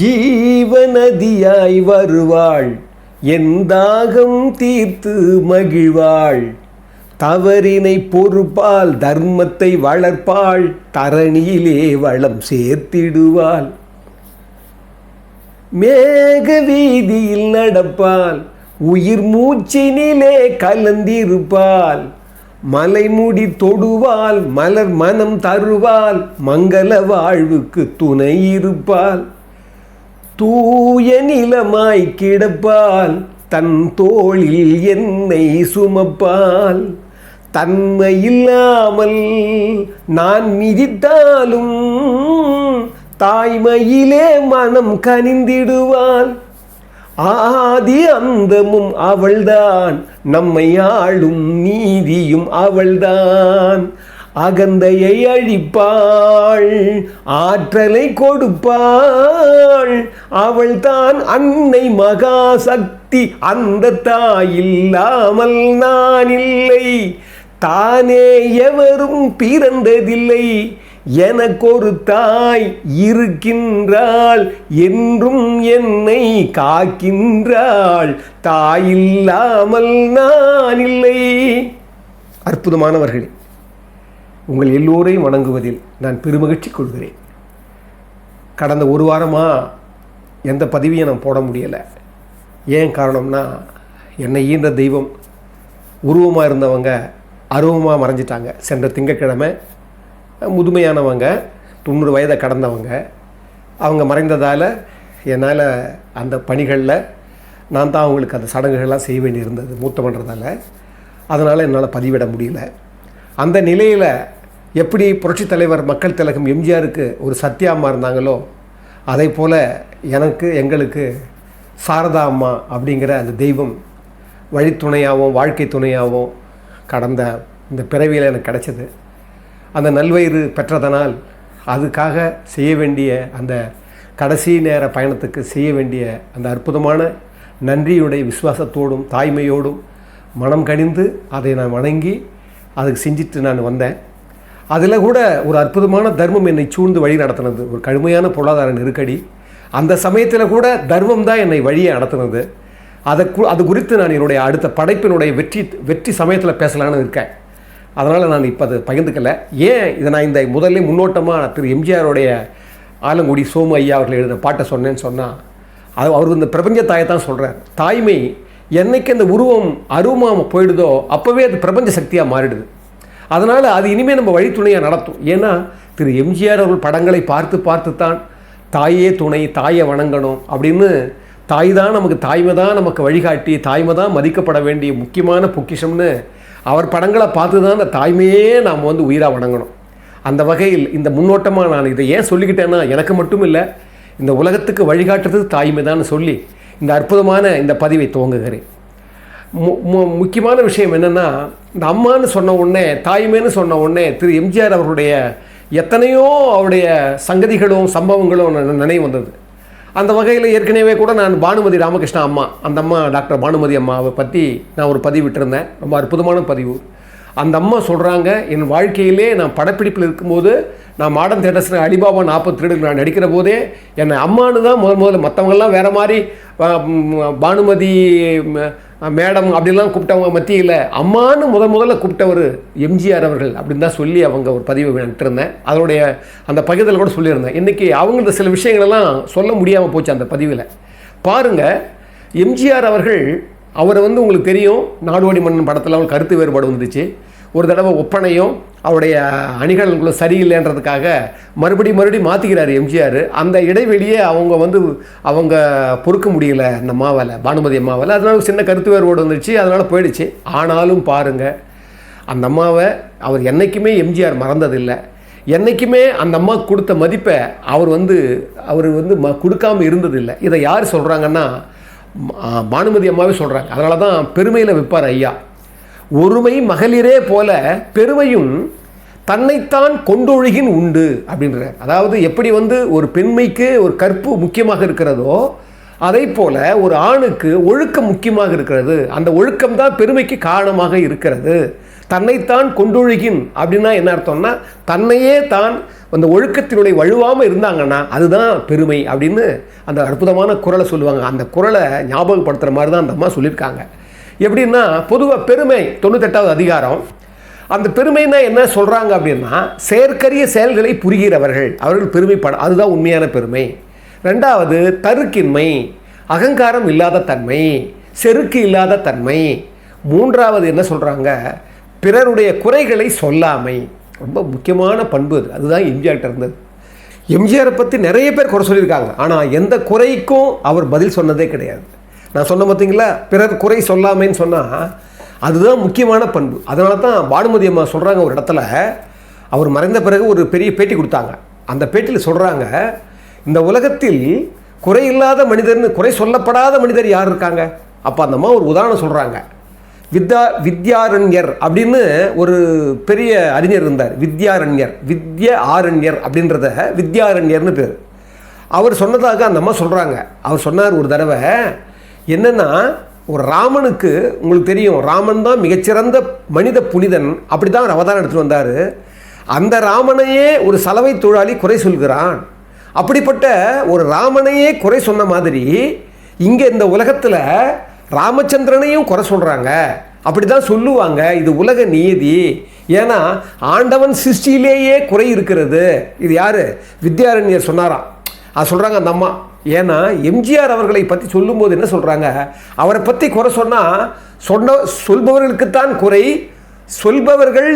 ஜீவநதியாய் வருவாள். என் தாகம் தீர்த்து மகிழ்வாள். தவறினை பொறுப்பால் தர்மத்தை வளர்ப்பாள். தரணியிலே வளம் சேர்த்திடுவாள். மேக வீதியில் நடப்பால் உயிர் மூச்சினிலே கலந்திருப்பால் மலைமுடி தொடுவால் மலர் மனம் தருவால் மங்கள வாழ்வுக்கு துணை இருப்பால் தூய நிலமாய் கிடப்பால் தன் தோளில் என்னை சுமப்பால். தன்மையில்லாமல் நான் மிதித்தாலும் தாய்மையிலே மனம் கனிந்திடுவாள். ஆதி அந்தமும் அவள்தான் நம்மை ஆளும் நீதியும் அவள்தான். அகந்தையை அழிப்பாள் ஆற்றலை கொடுப்பாள். அவள் தான் அன்னை மகாசக்தி அந்த தாயில்லாமல் நான் இல்லை. தானே எவரும் பிறந்ததில்லை. எனக்கொரு தாய் இருக்கின்றாள் என்றும் என்னை காக்கின்றாள். தாயில்லாமல் நான் இல்லை. அற்புதமானவர்களே உங்கள் எல்லோரையும் வணங்குவதில் நான் பெருமகிழ்ச்சி கொள்கிறேன். கடந்த ஒரு வாரமாக எந்த பதிவையும் நான் போட முடியலை. ஏன் காரணம்னா என்னை ஈன்ற தெய்வம் உருவமாக இருந்தவங்க அருவமாக மறைஞ்சிட்டாங்க. சென்ற திங்கக்கிழமை முதுமையானவங்க தொண்ணூறு வயதை கடந்தவங்க அவங்க மறைந்ததால் என்னால் அந்த பணிகளில் நான் தான் அவங்களுக்கு அந்த சடங்குகள்லாம் செய்ய வேண்டியிருந்தது மூத்த பண்ணுறதால அதனால் என்னால் பதிவிட முடியல. அந்த நிலையில் எப்படி புரட்சித் தலைவர் மக்கள் திலகம் எம்ஜிஆருக்கு ஒரு சத்யா அம்மா இருந்தாங்களோ அதே போல் எனக்கு எங்களுக்கு சாரதா அம்மா அப்படிங்கிற அந்த தெய்வம் வழித்துணையாகவும் வாழ்க்கை துணையாகவும் கடந்த இந்த பிறவியில் எனக்கு கிடச்சிது. அந்த நல்வயிறு பெற்றதனால் அதுக்காக செய்ய வேண்டிய அந்த கடைசி நேர பயணத்துக்கு செய்ய வேண்டிய அந்த அற்புதமான நன்றியுடைய விசுவாசத்தோடும் தாய்மையோடும் மனம் கணிந்து அதை நான் வணங்கி அதுக்கு செஞ்சுட்டு நான் வந்தேன். அதில் கூட ஒரு அற்புதமான தர்மம் என்னை சூழ்ந்து வழி நடத்தினது. ஒரு கடுமையான பொருளாதார நெருக்கடி. அந்த சமயத்தில் கூட தர்மம் தான் என்னை வழியை நடத்தினது. அதை கு அது குறித்து நான் என்னுடைய அடுத்த படைப்பினுடைய வெற்றி வெற்றி சமயத்தில் பேசலான்னு இருக்கேன். அதனால் நான் இப்போ அதை பகிர்ந்துக்கல. ஏன் இதை நான் இந்த முதல்ல முன்னோட்டமாக திரு எம்ஜிஆருடைய ஆலங்குடி சோமு ஐயா அவர்கள் எழுதின பாட்டை சொன்னேன்னு சொன்னால் அது அவர் இந்த பிரபஞ்ச தாயை தான் சொல்கிறார் தாய்மை என்னைக்கு அந்த உருவம் அருவமாக போயிடுதோ அப்போவே அது பிரபஞ்ச சக்தியாக மாறிடுது. அதனால் அது இனிமேல் நம்ம வழித்துணையாக நடத்தும். ஏன்னா திரு எம்ஜிஆர் அவர்கள் படங்களை பார்த்து பார்த்து தான் தாயே துணை தாயை வணங்கணும் அப்படின்னு தாய் தான் நமக்கு தாய்மை தான் நமக்கு வழிகாட்டி தாய்மை தான் மதிக்கப்பட வேண்டிய முக்கியமான பொக்கிஷம்னு அவர் படங்களை பார்த்து தான் அந்த தாய்மையே நாம் வந்து உயிராக வணங்கணும். அந்த வகையில் இந்த முன்னோட்டமாக நான் இதை ஏன் சொல்லிக்கிட்டேன்னா எனக்கு மட்டும் இல்லை இந்த உலகத்துக்கு வழிகாட்டுறது தாய்மை தான் சொல்லி இந்த அற்புதமான இந்த பதிவை துவங்குகிறேன். மு மு- முக்கியமான விஷயம் என்னென்னா இந்த அம்மான்னு சொன்ன உடனே தாய்மேன்னு சொன்ன உடனே திரு எம்ஜிஆர் அவருடைய எத்தனையோ அவருடைய சங்கதிகளும் சம்பவங்களும் நினைவு வந்தது. அந்த வகையில் ஏற்கனவே கூட நான் பானுமதி ராமகிருஷ்ணா அம்மா அந்த அம்மா டாக்டர் பானுமதி அம்மாவை பற்றி நான் ஒரு பதிவிட்டிருந்தேன். ரொம்ப அற்புதமான பதிவு. அந்த அம்மா சொல்கிறாங்க என் வாழ்க்கையிலே நான் படப்பிடிப்பில் இருக்கும்போது நான் மாடர்ன் தேட்டர்ஸில் அலிபாபா நாற்பத்தி ரெண்டு நான் நடிக்கிற போதே என்னை அம்மானு தான் முதல் முதல்ல மற்றவங்கெல்லாம் வேறு மாதிரி பானுமதி மேடம் அப்படிலாம் கூப்பிட்டவங்க மத்தியில் அம்மானு முதல் முதல்ல கூப்பிட்டவர் எம்ஜிஆர் அவர்கள் அப்படின்னு தான் சொல்லி அவங்க ஒரு பதிவு நட்டிருந்தேன் அதனுடைய அந்த பகிர்தல் கூட சொல்லியிருந்தேன். இன்றைக்கி அவங்களது சில விஷயங்களெல்லாம் சொல்ல முடியாமல் போச்சு அந்த பதிவில். பாருங்கள் எம்ஜிஆர் அவர்கள் அவரை வந்து உங்களுக்கு தெரியும். நாடோடி மன்னன் படத்தில் அவங்களுக்கு கருத்து வேறுபாடு வந்துச்சு ஒரு தடவை ஒப்பனையும் அவருடைய அணிகளுக்குள்ள சரியில்லைன்றதுக்காக மறுபடி மறுபடியும் மாற்றிக்கிறார் எம்ஜிஆர். அந்த இடைவெளியே அவங்க வந்து அவங்க பொறுக்க முடியல அந்த மாவில் பானுமதி அம்மாவில். அதனால சின்ன கருத்து வேறுபாடு வந்துச்சு அதனால் போயிடுச்சு. ஆனாலும் பாருங்கள் அந்த அம்மாவை அவர் என்றைக்குமே எம்ஜிஆர் மறந்ததில்லை. என்றைக்குமே அந்த அம்மா கொடுத்த மதிப்பை அவர் வந்து அவர் வந்து ம கொடுக்காமல் இருந்ததில்லை. இதை யார் சொல்கிறாங்கன்னா பானுமதி அம்மாவே சொல்கிறாங்க அதனால தான் பெருமையில் விற்பார் ஐயா. ஒருமை மகளிரே போல பெருமையும் தன்னைத்தான் கொண்டொழுகின் உண்டு அப்படின்றார். அதாவது எப்படி வந்து ஒரு பெண்மைக்கு ஒரு கற்பு முக்கியமாக இருக்கிறதோ அதே போல ஒரு ஆணுக்கு ஒழுக்கம் முக்கியமாக இருக்கிறது. அந்த ஒழுக்கம் தான் பெருமைக்கு காரணமாக இருக்கிறது. தன்னைத்தான் கொண்டொழுகின் அப்படின்னா என்ன அர்த்தம்னா தன்னையே தான் அந்த ஒழுக்கத்தினுடைய வழுவாமல் இருந்தாங்கன்னா அதுதான் பெருமை அப்படின்னு அந்த அற்புதமான குரலை சொல்லுவாங்க. அந்த குரலை ஞாபகப்படுத்துகிற மாதிரி தான் அந்த அம்மா சொல்லியிருக்காங்க. எப்படின்னா பொதுவாக பெருமை தொண்ணூத்தெட்டாவது அதிகாரம். அந்த பெருமைன்னா என்ன சொல்கிறாங்க அப்படின்னா செயற்கரிய செயல்களை புரிகிறவர்கள். அவர்கள் பெருமைப்பட அதுதான் உண்மையான பெருமை. ரெண்டாவது தருக்கின்மை அகங்காரம் இல்லாத தன்மை செருக்கு இல்லாத தன்மை. மூன்றாவது என்ன சொல்கிறாங்க பிறருடைய குறைகளை சொல்லாமை. ரொம்ப முக்கியமான பண்பு அது. அதுதான் எம்ஜிஆர்கிட்ட இருந்தது. எம்ஜிஆரை பற்றி நிறைய பேர் குறை சொல்லியிருக்காங்க. ஆனால் எந்த குறைக்கும் அவர் பதில் சொன்னதே கிடையாது. நான் சொன்ன பார்த்தீங்களா பிறர் குறை சொல்லாமைன்னு சொன்னால் அதுதான் முக்கியமான பண்பு. அதனால தான் பானுமதி அம்மா சொல்கிறாங்க ஒரு இடத்துல அவர் மறைந்த பிறகு ஒரு பெரிய பேட்டி கொடுத்தாங்க. அந்த பேட்டியில் சொல்கிறாங்க இந்த உலகத்தில் குறை இல்லாத மனிதர்னு குறை சொல்லப்படாத மனிதர் யார் இருக்காங்க? அப்போ அந்த அம்மா ஒரு உதாரணம் சொல்கிறாங்க வித்யா வித்யாரண்யர் அப்படின்னு ஒரு பெரிய அறிஞர் இருந்தார். வித்யாரண்யர். வித்ய ஆரண்யர் அப்படின்றத வித்யாரண்யர்னு பேர். அவர் சொன்னதாக அந்த அம்மா சொல்கிறாங்க அவர் சொன்னார் ஒரு தடவை என்னென்னா ஒரு ராமனுக்கு உங்களுக்கு தெரியும் ராமன் தான் மிகச்சிறந்த மனித புனிதன். அப்படி தான் அவர் அவதாரம் எடுத்துகிட்டு வந்தார். அந்த ராமனையே ஒரு சலவை தொழிலாளி குறை சொல்கிறான். அப்படிப்பட்ட ஒரு ராமனையே குறை சொன்ன மாதிரி இங்கே இந்த உலகத்தில் ராமச்சந்திரனையும் குறை சொல்கிறாங்க அப்படி தான் சொல்லுவாங்க. இது உலக நியதி ஏன்னா ஆண்டவன் சிருஷ்டியிலேயே குறை இருக்கிறது. இது யார்? வித்யாரண்யர் சொன்னாராம். அது சொல்கிறாங்க அந்த அம்மா. ஏன்னா எம்ஜிஆர் அவர்களை பற்றி சொல்லும்போது என்ன சொல்கிறாங்க அவரை பற்றி குறை சொன்னால் சொன்ன சொல்பவர்களுக்குத்தான் குறை சொல்பவர்கள்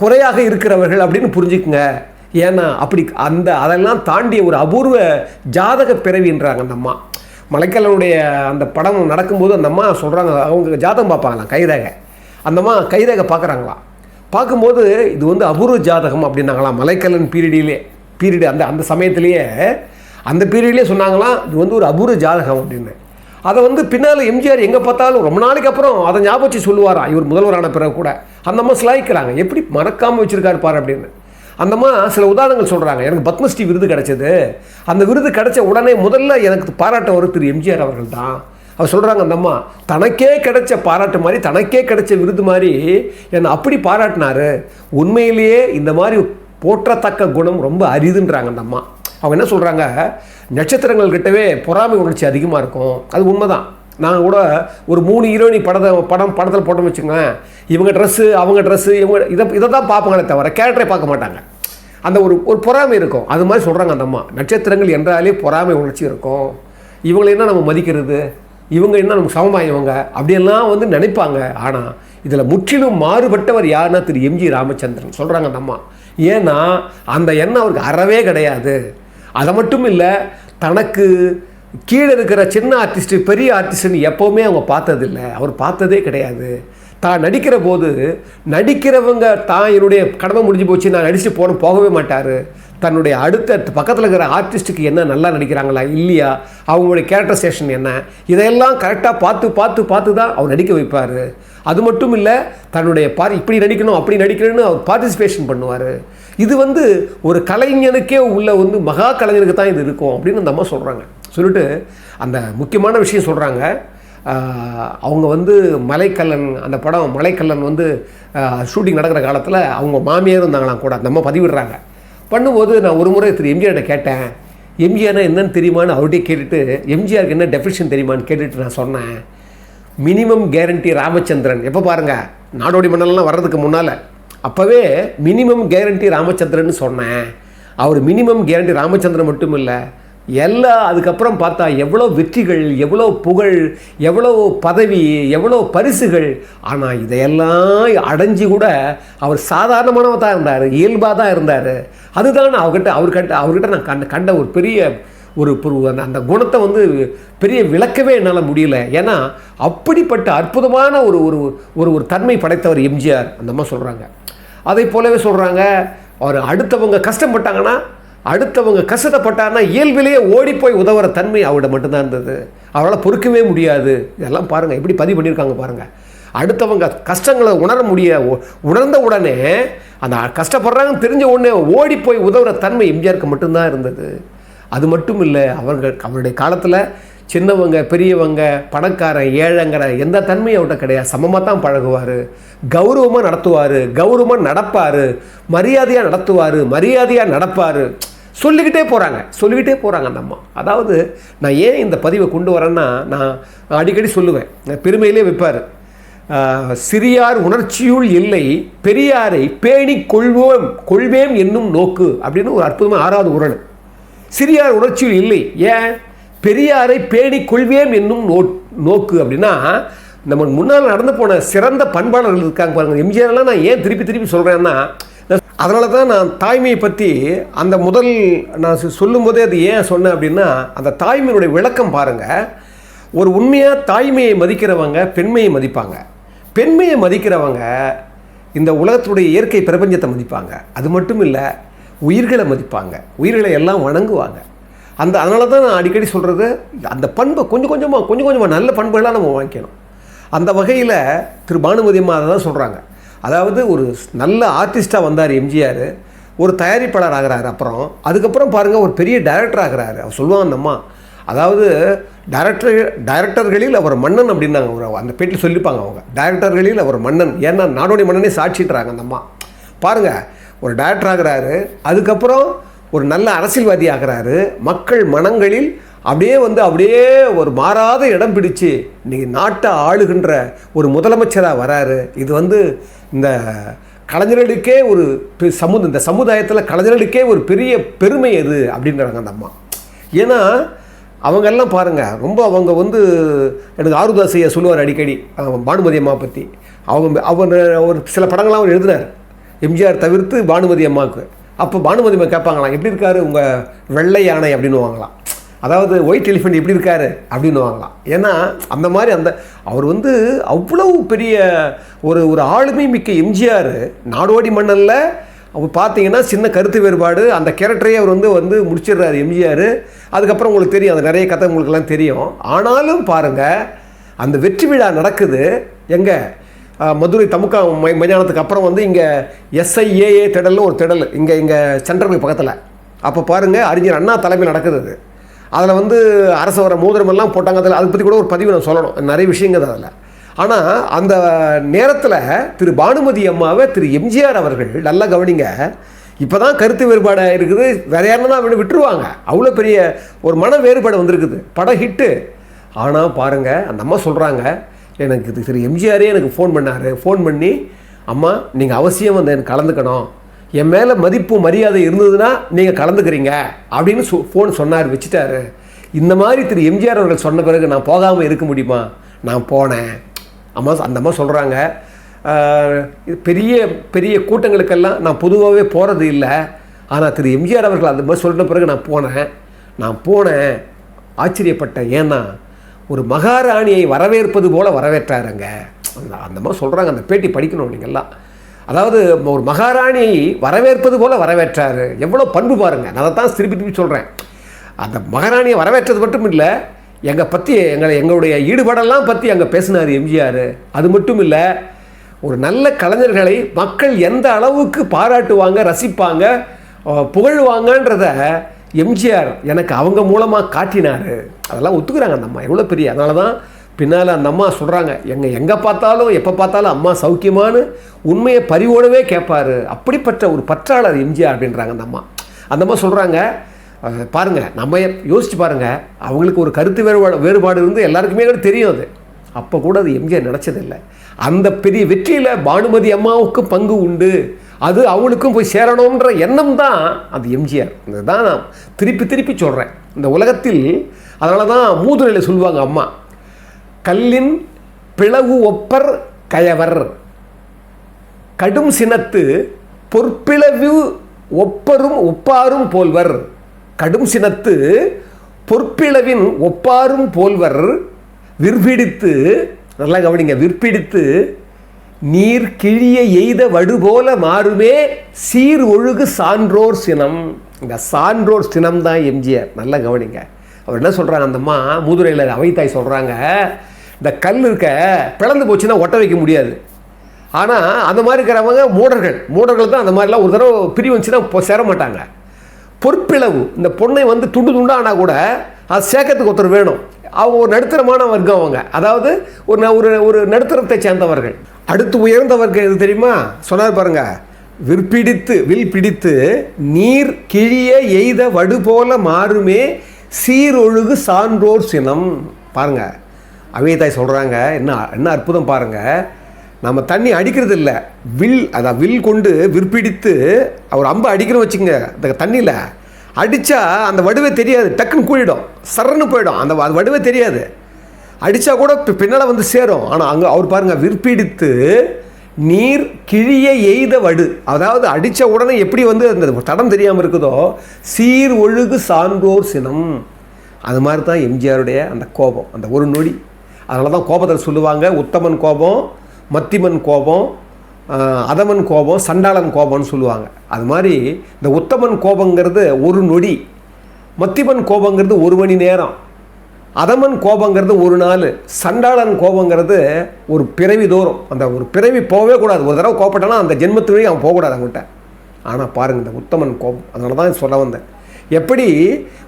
குறையாக இருக்கிறவர்கள் அப்படின்னு புரிஞ்சுக்குங்க. ஏன்னா அப்படி அந்த அதெல்லாம் தாண்டிய ஒரு அபூர்வ ஜாதக பிறவின்றாங்க அந்த அம்மா. மலைக்கல்லனுடைய அந்த படம் நடக்கும்போது அந்த அம்மா சொல்கிறாங்க அவங்க ஜாதகம் பார்ப்பாங்களாம் கைரேகை. அந்த அம்மா கைரேகை பார்க்குறாங்களாம். பார்க்கும்போது இது வந்து அபூர்வ ஜாதகம் அப்படின்னாங்களாம் மலைக்கல்லன் பீரியடிலே பீரியடு அந்த அந்த சமயத்திலேயே அந்த பீரியட்லேயே சொன்னாங்களாம் இது வந்து ஒரு அபூர்வ ஜாதகம் அப்படின்னு. அதை வந்து பின்னால் எம்ஜிஆர் எங்கே பார்த்தாலும் ரொம்ப நாளைக்கு அப்புறம் அதை ஞாபகம் சொல்லுவாரா சொல்லுவாராம் இவர் முதல்வரான பிறகு கூட. அந்த அம்மா சிலாய்க்கிறாங்க எப்படி மறக்காமல் வச்சுருக்காரு பாரு அப்படின்னு. அந்தம்மா சில உதாரணங்கள் சொல்கிறாங்க எனக்கு பத்மஸ்ரீ விருது கிடச்சிது. அந்த விருது கிடைச்ச உடனே முதல்ல எனக்கு பாராட்டவர் திரு எம்ஜிஆர் அவர்கள் தான் அவர் சொல்கிறாங்க அந்த அம்மா தனக்கே கிடைச்ச பாராட்டு மாதிரி தனக்கே கிடைச்ச விருது மாதிரி என்னை அப்படி பாராட்டினாரு. உண்மையிலேயே இந்த மாதிரி போற்றத்தக்க குணம் ரொம்ப அரிதுன்றாங்க அந்த அம்மா. அவங்க என்ன சொல்கிறாங்க நட்சத்திரங்கள் கிட்டவே பொறாமை உணர்ச்சி அதிகமாக இருக்கும். அது உண்மைதான். நாங்கள் கூட ஒரு மூணு ஹீரோயினி படத்தை படம் படத்தில் போட்டோம் வச்சுக்கோங்க இவங்க ட்ரெஸ்ஸு அவங்க ட்ரெஸ்ஸு இவங்க இதை இதை தான் பார்ப்பாங்களே தவிர கேரக்டரை பார்க்க மாட்டாங்க. அந்த ஒரு ஒரு பொறாமை இருக்கும். அது மாதிரி சொல்கிறாங்க அந்த அம்மா. நட்சத்திரங்கள் என்றாலே பொறாமை உணர்ச்சி இருக்கும். இவங்களை என்ன நம்ம மதிக்கிறது? இவங்க என்ன நமக்கு சமமாயவங்க அப்படியெல்லாம் வந்து நினைப்பாங்க. ஆனால் இதில் முற்றிலும் மாறுபட்டவர் யாருன்னா திரு எம்ஜி ராமச்சந்திரன். சொல்கிறாங்க அந்த அம்மா. ஏன்னா அந்த எண்ணம் அவருக்கு அறவே கிடையாது. அதை மட்டும் இல்லை தனக்கு கீழே இருக்கிற சின்ன ஆர்டிஸ்ட்டு பெரிய ஆர்டிஸ்ட்டுன்னு எப்போவுமே அவங்க பார்த்ததில்ல. அவர் பார்த்ததே கிடையாது. தான் நடிக்கிற போது நடிக்கிறவங்க தான் என்னுடைய கடமை முடிஞ்சு போச்சு நான் நடிச்சுட்டு போன போகவே மாட்டார். தன்னுடைய அடுத்த பக்கத்தில் இருக்கிற ஆர்டிஸ்ட்டுக்கு என்ன நல்லா நடிக்கிறாங்களா இல்லையா அவங்களுடைய கேரக்டர் என்ன இதையெல்லாம் கரெக்டாக பார்த்து பார்த்து பார்த்து தான் அவர் நடிக்க வைப்பார். அது மட்டும் இல்லை தன்னுடைய பா இப்படி நடிக்கணும் அப்படி நடிக்கணும்னு அவர் பார்ட்டிசிபேஷன் பண்ணுவார். இது வந்து ஒரு கலைஞனுக்கே உள்ள வந்து மகா கலைஞனுக்கு தான் இது இருக்கும் அப்படின்னு அந்த அம்மா சொல்கிறாங்க சொல்லிட்டு அந்த முக்கியமான விஷயம் சொல்கிறாங்க அவங்க வந்து மலைக்கல்லன் அந்த படம் மலைக்கல்லன் வந்து ஷூட்டிங் நடக்கிற காலத்தில் அவங்க மாமியார் இருந்தாங்களாம் கூட நம்ம பதிவிடுறாங்க. பண்ணும்போது நான் ஒரு முறை திரு எம்ஜிஆர்கிட்ட கேட்டேன் எம்ஜிஆர்னா என்னன்னு தெரியுமான்னு அவர்கிட்டே கேட்டுட்டு எம்ஜிஆருக்கு என்ன டெஃபினிஷன் தெரியுமான்னு கேட்டுட்டு நான் சொன்னேன். Minimum guarantee Ramachandran. எப்போ பாருங்கள் நாடோடி மன்னலாம் வர்றதுக்கு முன்னால் அப்போவே மினிமம் கேரண்டி ராமச்சந்திரன் சொன்னேன். அவர் மினிமம் கேரண்டி ராமச்சந்திரன் மட்டும் இல்லை எல்லா அதுக்கப்புறம் பார்த்தா எவ்வளோ வெற்றிகள் எவ்வளோ புகழ் எவ்வளோ பதவி எவ்வளோ பரிசுகள். ஆனால் இதையெல்லாம் அடைஞ்சு கூட அவர் சாதாரணமானவ தான் இருந்தார் இயல்பாக தான் இருந்தார். அதுதான் அவர்கிட்ட அவர்கிட்ட அவர்கிட்ட நான் கண்ட கண்ட ஒரு பெரிய ஒரு அந்த அந்த குணத்தை வந்து பெரிய விளக்கவே என்னால் முடியல. ஏன்னா அப்படிப்பட்ட அற்புதமான ஒரு ஒரு ஒரு ஒரு தன்மை படைத்தவர் எம்ஜிஆர். அந்தம்மா சொல்கிறாங்க அதை போலவே சொல்கிறாங்க அவர் அடுத்தவங்க கஷ்டப்பட்டாங்கன்னா அடுத்தவங்க கஷ்டப்பட்டாருன்னா இயல்பிலேயே ஓடி போய் உதவுற தன்மை அவர்கிட்ட மட்டும்தான் இருந்தது. அவரால் பொறுக்கவே முடியாது. இதெல்லாம் பாருங்கள் எப்படி பதிவு பண்ணியிருக்காங்க பாருங்கள் அடுத்தவங்க கஷ்டங்களை உணர முடிய உணர்ந்த உடனே அந்த கஷ்டப்படுறாங்கன்னு தெரிஞ்ச உடனே ஓடி போய் உதவுற தன்மை எம்ஜிஆருக்கு மட்டும்தான் இருந்தது. அது மட்டும் இல்லை அவர்கள் அவருடைய காலத்தில் சின்னவங்க பெரியவங்க பணக்காரன் ஏழைங்கிற எந்த தன்மையும் அவர்கிட்ட கிடையாது. சமமாக தான் பழகுவார். கௌரவமாக நடத்துவார். கௌரவமாக நடப்பார். மரியாதையாக நடத்துவார். மரியாதையாக நடப்பார். சொல்லிக்கிட்டே போகிறாங்க சொல்லிக்கிட்டே போகிறாங்க அந்த அம்மா. அதாவது நான் ஏன் இந்த பதிவை கொண்டு வரேன்னா நான் அடிக்கடி சொல்லுவேன். பெருமையிலே வைப்பார். சிறியார் உணர்ச்சியுள் இல்லை பெரியாரை பேணி கொள்வோம் கொள்வேம் என்னும் நோக்கு அப்படின்னு ஒரு அற்புதமாக ஆறாவது உரல் சிறியார் உணர்ச்சியுள் இல்லை. ஏன்? பெரியாரை பேணி கொள்வேம் என்னும் நோ நோக்கு அப்படின்னா நம்ம முன்னால் நடந்து போன சிறந்த பண்பாளர்கள் இருக்காங்க பாருங்கள் எம்ஜிஆர்லாம் நான் ஏன் திருப்பி திருப்பி சொல்கிறேன்னா அதனால தான் நான் தாய்மையை பற்றி அந்த முதல் நான் சொ- சொல்லும்போதே அது ஏன் சொன்னேன் அப்படின்னா அந்த தாய்மையினுடைய விளக்கம் பாருங்கள் ஒரு உண்மையாக தாய்மையை மதிக்கிறவங்க பெண்மையை மதிப்பாங்க. பெண்மையை மதிக்கிறவங்க இந்த உலகத்துடைய இயற்கை பிரபஞ்சத்தை மதிப்பாங்க. அது மட்டும் இல்லை உயிர்களை மதிப்பாங்க. உயிர்களை எல்லாம் வணங்குவாங்க. அந்த அதனால தான் நான் அடிக்கடி சொல்கிறது அந்த பண்பை கொஞ்சம் கொஞ்சமாக கொஞ்சம் கொஞ்சமாக நல்ல பண்புகளாக நம்ம வாங்கிக்கணும். அந்த வகையில் திரு பானுமதி அம்மா அதை தான் சொல்கிறாங்க அதாவது ஒரு நல்ல ஆர்டிஸ்ட்டாக வந்தார் எம்ஜிஆர். ஒரு தயாரிப்பாளர் ஆகிறாரு அப்புறம். அதுக்கப்புறம் பாருங்கள் ஒரு பெரிய டைரக்டர் ஆகிறாரு. அவர் சொல்லுவாங்க அந்த அம்மா அதாவது டைரக்டர் டைரக்டர்களில் அவர் மன்னன் அப்படின்னாங்க. ஒரு அந்த பேட்டில் சொல்லிப்பாங்க அவங்க. டைரக்டர்களில் அவர் மன்னன். ஏன்னா நாடோடி மன்னனே சாட்சிட்டுறாங்க அந்த அம்மா. பாருங்கள் ஒரு டைரக்டர் ஆகிறாரு. அதுக்கப்புறம் ஒரு நல்ல அரசியல்வாதி ஆகிறாரு. மக்கள் மனங்களில் அப்படியே வந்து அப்படியே ஒரு மாறாத இடம் பிடிச்சு இன்றைக்கி நாட்டை ஆளுகின்ற ஒரு முதலமைச்சராக வராரு. இது வந்து இந்த கலைஞர்களுக்கே ஒரு பெ- இந்த சமுதாயத்தில் கலைஞர்களுக்கே ஒரு பெரிய பெருமை அது அப்படின்றாங்க அந்த அம்மா. ஏன்னா அவங்கெல்லாம் பாருங்கள் ரொம்ப அவங்க வந்து எனக்கு ஆருதாசையை சொல்லுவார் அடிக்கடி அவன் பானுமதி அம்மா பற்றி அவங்க அவர் ஒரு சில படங்கள்லாம் அவர் எழுதினார். எம்ஜிஆர் தவிர்த்து பானுமதி அம்மாவுக்கு. அப்போ பானுமதி அம்மா கேட்பாங்களாம் எப்படி இருக்காரு உங்கள் வெள்ளை யானை? அப்படின்னு வாங்கலாம். அதாவது ஒயிட் எலிஃபெண்ட் எப்படி இருக்காரு அப்படின்னு வாங்கலாம். ஏன்னா அந்த மாதிரி அந்த அவர் வந்து அவ்வளவு பெரிய ஒரு ஒரு ஆளுமை மிக்க எம்ஜிஆர். நாடோடி மன்னனில் அவர் பார்த்தீங்கன்னா சின்ன கருத்து வேறுபாடு அந்த கேரக்டரையே அவர் வந்து வந்து முடிச்சிடுறாரு எம்ஜிஆர். அதுக்கப்புறம் உங்களுக்கு தெரியும் அந்த நிறைய கதை உங்களுக்கெல்லாம் தெரியும். ஆனாலும் பாருங்கள் அந்த வெற்றி விழா நடக்குது. எங்கே? மதுரை தமுக்கா மை மைதானத்துக்கு அப்புறம் வந்து இங்கே எஸ்ஐஏஏ திடல்னு ஒரு திடல். இங்கே இங்கே சென்ட்ரல் பக்கத்தில். அப்போ பாருங்கள் அறிஞர் அண்ணா தலைமையில் நடக்குது அது. அதில் வந்து அரசு வர மோதிரமெல்லாம் போட்டாங்க. அதில் அதை பற்றி கூட ஒரு பதிவு நான் சொல்லணும். நிறைய விஷயங்கள் அதில். ஆனால் அந்த நேரத்தில் திரு பானுமதி அம்மாவை திரு எம்ஜிஆர் அவர்கள் நல்லா கவனிங்க. இப்போ தான் கருத்து வேறுபாடு இருக்குது. வேற யாருன்னா விட்டு விட்டுருவாங்க. அவ்வளோ பெரிய ஒரு மன வேறுபாடு வந்திருக்குது. படம் ஹிட்டு. ஆனால் பாருங்கள் அந்த அம்மா சொல்கிறாங்க எனக்கு இது திரு எம்ஜிஆரே எனக்கு ஃபோன் பண்ணார். ஃபோன் பண்ணி அம்மா நீங்கள் அவசியம் வந்து எனக்கு கலந்துக்கணும். என் மேலே மதிப்பு மரியாதை இருந்ததுன்னா நீங்கள் கலந்துக்கிறீங்க அப்படின்னு சொ ஃபோன் சொன்னார் வச்சுட்டாரு. இந்த மாதிரி திரு எம்ஜிஆர் அவர்கள் சொன்ன பிறகு நான் போகாமல் இருக்க முடியுமா? நான் போனேன். அம்மா அந்த அம்மா சொல்கிறாங்க பெரிய பெரிய கூட்டங்களுக்கெல்லாம் நான் பொதுவாகவே போகிறது இல்லை. ஆனால் திரு எம்ஜிஆர் அவர்கள் அந்த மாதிரி சொன்ன பிறகு நான் போனேன். நான் போனேன். ஆச்சரியப்பட்டேன். ஏன்னா ஒரு மகாராணியை வரவேற்பது போல வரவேற்றாருங்க. அந்த அந்த மாதிரி சொல்கிறாங்க அந்த பேட்டி படிக்கணும் நீங்கள்லாம் அதாவது ஒரு மகாராணியை வரவேற்பது போல் வரவேற்றார். எவ்வளோ பண்பு பாருங்க. நான் அதை தான் திருப்பி திருப்பி சொல்கிறேன் அந்த மகாராணியை வரவேற்றது மட்டும் இல்லை எங்கள் பற்றி எங்களை எங்களுடைய ஈடுபாடெல்லாம் பற்றி அங்கே பேசினார் எம்ஜிஆர். அது மட்டும் இல்லை ஒரு நல்ல கலைஞர்களை மக்கள் எந்த அளவுக்கு பாராட்டுவாங்க ரசிப்பாங்க புகழ்வாங்கன்றத எம்ஜிஆர் எனக்கு அவங்க மூலமாக காட்டினார். அதெல்லாம் ஒத்துக்கிறாங்க அந்த அம்மா. எவ்வளோ பெரிய. அதனால தான் பின்னால் அந்த அம்மா சொல்கிறாங்க எங்கே எங்கே பார்த்தாலும் எப்போ பார்த்தாலும் அம்மா சௌக்கியமானு உண்மையை பறிவோடவே கேட்பாரு. அப்படிப்பட்ட ஒரு பற்றாளர் எம்ஜிஆர் அப்படின்றாங்க அந்த அம்மா. அந்த அம்மா சொல்கிறாங்க பாருங்கள் நம்ம யோசிச்சு பாருங்கள் அவங்களுக்கு ஒரு கருத்து வேறுபாடு வேறுபாடு இருந்து எல்லாருக்குமே கூட தெரியும் அது. அப்போ கூட அது எம்ஜிஆர் நினச்சதில்லை. அந்த பெரிய வெற்றியில் பானுமதி அம்மாவுக்கு பங்கு உண்டு. அது அவங்களுக்கும் போய் சேரணுன்ற எண்ணம் தான் அது எம்ஜிஆர். இதுதான் நான் திருப்பி திருப்பி சொல்கிறேன் இந்த உலகத்தில் அதனால தான் மூதுரையில் சொல்லுவாங்க அம்மா. கல்லின் பிளவு ஒப்பர் கயவர். கடும் சினத்து பொற்பிளவு ஒப்பரும் ஒப்பாரும் போல்வர். கடும் சினத்து பொற்பிளவின் ஒப்பாரும் போல்வர். விற்பிடித்து நல்லா கவனிங்க விற்பிடித்து நீர் கிழிய எய்த வடுபோல மாறுமே சீர் ஒழுகு சான்றோர் சினம். இந்த சான்றோர் சினம் தான் எம்ஜிஆர். நல்லா கவனிங்க. அவர் என்ன சொல்கிறாங்க அந்தம்மா மூதுரையில் அவைத்தாய் சொல்கிறாங்க இந்த கல் இருக்க பிளந்து போச்சுன்னா ஒட்ட வைக்க முடியாது. ஆனால் அந்த மாதிரி இருக்கிறவங்க மூடர்கள். மூடர்கள் தான் அந்த மாதிரிலாம் ஒரு தடவை பிரிவு வந்துச்சுன்னா இப்போ சேர மாட்டாங்க. பொற்பிளவு. இந்த பொண்ணை வந்து துண்டு துண்டானா கூட அது சேர்க்கறதுக்கு ஒருத்தர் வேணும். அவங்க ஒரு நடுத்தரமான வர்க்கம் அவங்க. அதாவது ஒரு ஒரு ஒரு நடுத்தரத்தை சேர்ந்தவர்கள். அடுத்து உயர்ந்த வர்க்கம் எது தெரியுமா? சொன்னார் பாருங்க. விற்பிடித்து வில் பிடித்து நீர் கிழிய எய்த வடு போல மாறுமே சீரொழுகு சான்றோர் சினம். பாருங்கள் பாருங்க சொல்கிறாங்க என்ன என்ன அற்புதம் பாருங்கள் நம்ம தண்ணி அடிக்கிறது இல்லை வில் அதான் வில் கொண்டு விற்பிடித்து அவர் அம்பு அடிக்கிறோம் வச்சுங்க அந்த தண்ணியில் அடித்தா அந்த வடுவே தெரியாது. டக்குன்னு கூடிடும். சரன்னு போயிடும். அந்த அது வடுவே தெரியாது. அடித்தா கூட இப்போ பின்னால வந்து சேரும். ஆனால் அங்கே அவர் பாருங்கள் விற்பிடித்து நீர் கிழிய எய்த வடு. அதாவது அடித்த உடனே எப்படி வந்து அந்த தடம் தெரியாமல் இருக்குதோ சீர் ஒழுகு சான்றோர் சினம். அது மாதிரி தான் எம்ஜிஆருடைய அந்த கோபம் அந்த ஒரு நொடி. அதனால தான் கோபத்தில் சொல்லுவாங்க. உத்தமன் கோபம் மத்திமன் கோபம் அதமன் கோபம் சண்டாளன் கோபம்னு சொல்லுவாங்க. அது மாதிரி இந்த உத்தமன் கோபங்கிறது ஒரு நொடி மத்திமன் கோபங்கிறது ஒரு மணி நேரம் அதமன் கோபங்கிறது ஒரு நாள் சண்டாளன் கோபங்கிறது ஒரு பிறவி தோறும். அந்த ஒரு பிறவி போகவே கூடாது. ஒரு தடவை கோபப்பட்டானா அந்த ஜென்மத்துலேயும் அவன் போகக்கூடாது அவங்ககிட்ட ஆனால் பாருங்கள் இந்த உத்தமன் கோபம். அதனால தான் சொல்ல வந்தேன். எப்படி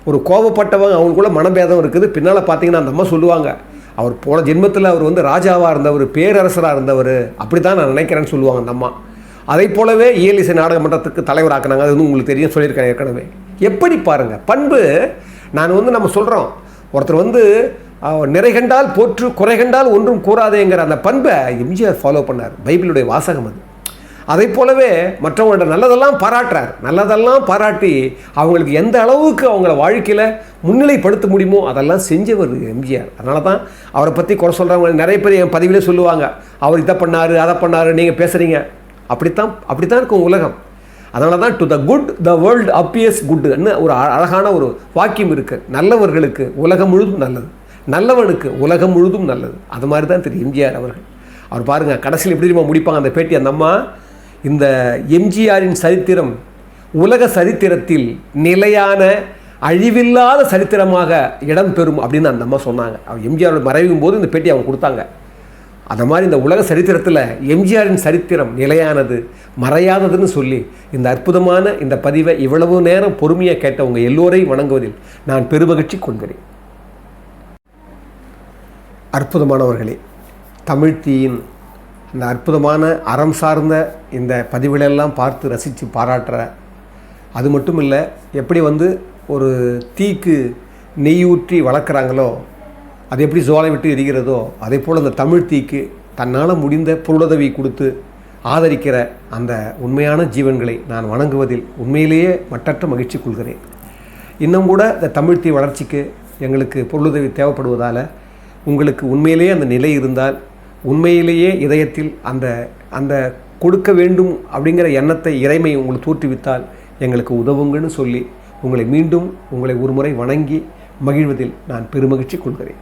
ஒரு கோபப்பட்டவங்க அவங்களுக்குள்ள மனபேதம் இருக்குது. பின்னால் பார்த்தீங்கன்னா அந்த அம்மா சொல்லுவாங்க அவர் போன ஜென்மத்தில் அவர் வந்து ராஜாவாக இருந்தவர் பேரரசராக இருந்தவர். அப்படி தான் நான் நினைக்கிறேன்னு சொல்லுவாங்க அந்த அம்மா. அதை போலவே இயலிசை நாடகமன்றத்துக்கு நாடக மன்றத்துக்கு தலைவராக்குனாங்க. அது வந்து உங்களுக்கு தெரியும் சொல்லியிருக்கேன் ஏற்கனவே. எப்படி பாருங்கள் பண்பு நான் வந்து நம்ம சொல்கிறோம் ஒருத்தர் வந்து நிறை கண்டால் போற்று குறை கண்டால் ஒன்றும் கூறாதேங்கிற அந்த பண்பை எம்ஜிஆர் ஃபாலோ பண்ணார். பைபிளுடைய வாசகம் அது. அதை போலவே மற்றவங்கள்ட்ட நல்லதெல்லாம் பாராட்டுறார். நல்லதெல்லாம் பாராட்டி அவங்களுக்கு எந்த அளவுக்கு அவங்கள வாழ்க்கையில் முன்னிலைப்படுத்த முடியுமோ அதெல்லாம் செஞ்சவர் எம்ஜிஆர். அதனால தான் அவரை பற்றி குறை சொல்கிறவங்க நிறைய பேர் என் பதிவிலே சொல்லுவாங்க. அவர் இதை பண்ணார் அதை பண்ணார் நீங்கள் பேசுகிறீங்க அப்படித்தான் அப்படித்தான் இருக்கும் உலகம். அதனால தான் do the good the world அப்பியஸ் குட்னு ஒரு அ- அழகான ஒரு வாக்கியம் இருக்குது நல்லவர்களுக்கு உலகம் முழுதும் நல்லது. நல்லவனுக்கு உலகம் முழுதும் நல்லது. அது மாதிரி தான் திரு எம்ஜிஆர் அவர்கள். அவர் பாருங்கள் கடைசியில் எப்படி தெரியுமா முடிப்பாங்க அந்த பேட்டி அந்த அம்மா இந்த எம்ஜிஆரின் சரித்திரம் உலக சரித்திரத்தில் நிலையான அழிவில்லாத சரித்திரமாக இடம் பெறும் அப்படின்னு அந்த அம்மா சொன்னாங்க. அவர் எம்ஜிஆரோட மறைவும் போது இந்த பேட்டி அவங்க கொடுத்தாங்க. அந்த மாதிரி இந்த உலக சரித்திரத்தில் எம்ஜிஆரின் சரித்திரம் நிலையானது மறையாததுன்னு சொல்லி இந்த அற்புதமான இந்த பதிவை இவ்வளவு நேரம் பொறுமையாக கேட்டவங்க எல்லோரையும் வணங்குவதில் நான் பெருமகிழ்ச்சி கொள்கிறேன். அற்புதமானவர்களே தமிழ்த்தீயின் இந்த அற்புதமான அறம் சார்ந்த இந்த பதிவுகளெல்லாம் பார்த்து ரசித்து பாராட்டுற. அது மட்டும் இல்லை எப்படி வந்து ஒரு தீக்கு நெய்யூற்றி வளர்க்குறாங்களோ அது எப்படி சோலை விட்டு எரிகிறதோ அதே போல் அந்த தமிழ் தீக்கு தன்னால் முடிந்த பொருளுதவி கொடுத்து ஆதரிக்கிற அந்த உண்மையான ஜீவன்களை நான் வணங்குவதில் உண்மையிலேயே மட்டற்ற மகிழ்ச்சி கொள்கிறேன். இன்னும் கூட இந்த தமிழ் தீ வளர்ச்சிக்கு எங்களுக்கு பொருளுதவி தேவைப்படுவதால் உங்களுக்கு உண்மையிலேயே அந்த நிலை இருந்தால் உண்மையிலேயே இதயத்தில் அந்த அந்த கொடுக்க வேண்டும் அப்படிங்கிற எண்ணத்தை இறைமை உங்களுக்கு தூற்றுவித்தால் எங்களுக்கு உதவுங்கன்னு சொல்லி உங்களை மீண்டும் உங்களை ஒருமுறை வணங்கி மகிழ்வதில் நான் பெருமகிழ்ச்சி கொள்கிறேன்.